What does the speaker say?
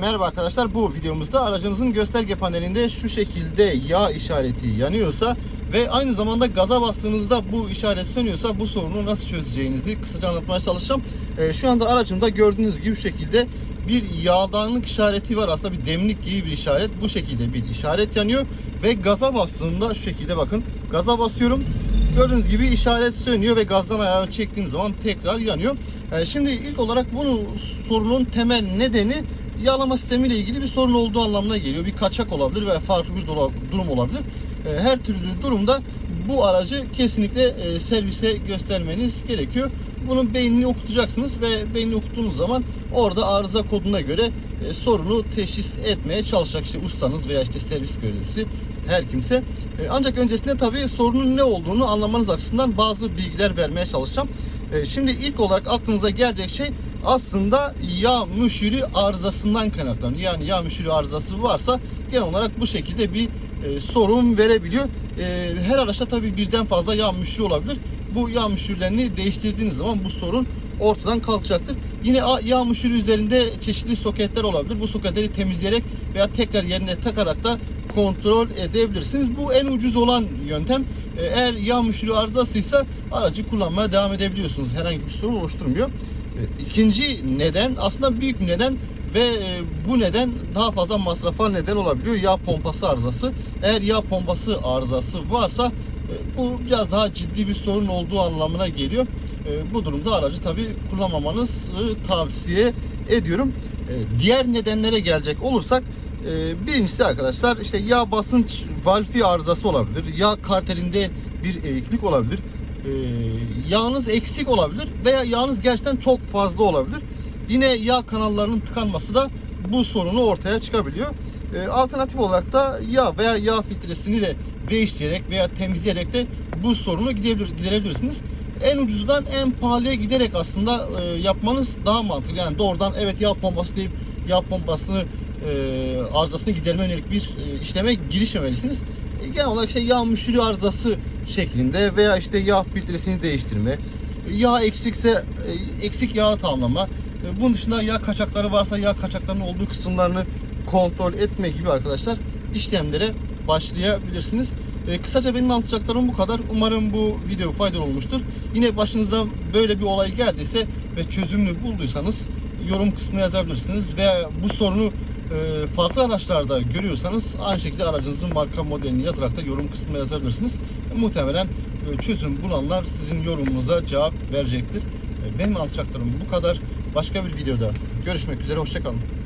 Merhaba arkadaşlar bu videomuzda aracınızın gösterge panelinde şu şekilde yağ işareti yanıyorsa ve aynı zamanda gaza bastığınızda bu işaret sönüyorsa bu sorunu nasıl çözeceğinizi kısaca anlatmaya çalışacağım. Ee, şu anda aracımda gördüğünüz gibi şu şekilde bir yağdanlık işareti var aslında bir demlik gibi bir işaret bu şekilde bir işaret yanıyor ve gaza bastığımda şu şekilde bakın gaza basıyorum Gördüğünüz gibi işaret sönüyor ve gazdan ayağını çektiğim zaman tekrar yanıyor. Ee, şimdi ilk olarak bunu sorunun temel nedeni yağlama sistemiyle ilgili bir sorun olduğu anlamına geliyor. Bir kaçak olabilir veya farklı bir durum olabilir. Ee, her türlü durumda bu aracı kesinlikle e, servise göstermeniz gerekiyor. Bunun beynini okutacaksınız ve beynini okuttuğunuz zaman orada arıza koduna göre e, sorunu teşhis etmeye çalışacak işte ustanız veya işte servis görevlisi her kimse. E, ancak öncesinde tabii sorunun ne olduğunu anlamanız açısından bazı bilgiler vermeye çalışacağım. Şimdi ilk olarak aklınıza gelecek şey aslında yağ müşürü arızasından kaynaklanıyor. Yani yağ müşürü arızası varsa genel olarak bu şekilde bir e, sorun verebiliyor. E, her araçta tabii birden fazla yağ müşürü olabilir. Bu yağ müşürlerini değiştirdiğiniz zaman bu sorun ortadan kalkacaktır. Yine yağ müşürü üzerinde çeşitli soketler olabilir. Bu soketleri temizleyerek veya tekrar yerine takarak da kontrol edebilirsiniz. Bu en ucuz olan yöntem. E, Eğer yağ müşürü arızasıysa aracı kullanmaya devam edebiliyorsunuz. Herhangi bir sorun oluşturmuyor. İkinci neden aslında büyük neden ve e, bu neden daha fazla masrafa neden olabiliyor. Yağ pompası arızası. Eğer yağ pompası arızası varsa e, bu biraz daha ciddi bir sorun olduğu anlamına geliyor. E, Bu durumda aracı tabi kullanmamanızı tavsiye ediyorum. Diğer nedenlere gelecek olursak birincisi arkadaşlar işte yağ basınç valfi arızası olabilir. Yağ kartelinde bir eğiklik olabilir. E, Yağınız eksik olabilir veya yağınız gerçekten çok fazla olabilir. Yine yağ kanallarının tıkanması da bu sorunu ortaya çıkabiliyor. E, alternatif olarak da yağ veya yağ filtresini de değiştirerek veya temizleyerek de bu sorunu giderebilirsiniz. En ucuzdan en pahalıya giderek aslında e, yapmanız daha mantıklı. Yani doğrudan evet yağ pompası deyip yağ pompasını e, arızasını giderme yönelik bir e, işleme girişmemelisiniz. E, genel olarak işte yağ müşürü arızası şeklinde veya işte yağ filtresini değiştirme, yağ eksikse e, eksik yağ tamamlama, e, bunun dışında yağ kaçakları varsa yağ kaçaklarının olduğu kısımlarını kontrol etme gibi arkadaşlar işlemlere başlayabilirsiniz. E, kısaca benim anlatacaklarım bu kadar. Umarım bu video faydalı olmuştur. Yine başınızdan böyle bir olay geldiyse ve çözümünü bulduysanız yorum kısmına yazabilirsiniz. Veya bu sorunu e, farklı araçlarda görüyorsanız aynı şekilde aracınızın marka modelini yazarak da yorum kısmına yazabilirsiniz. muhtemelen e, çözüm bulanlar sizin yorumunuza cevap verecektir. E, benim anlatacaklarım bu kadar. Başka bir videoda görüşmek üzere. Hoşçakalın.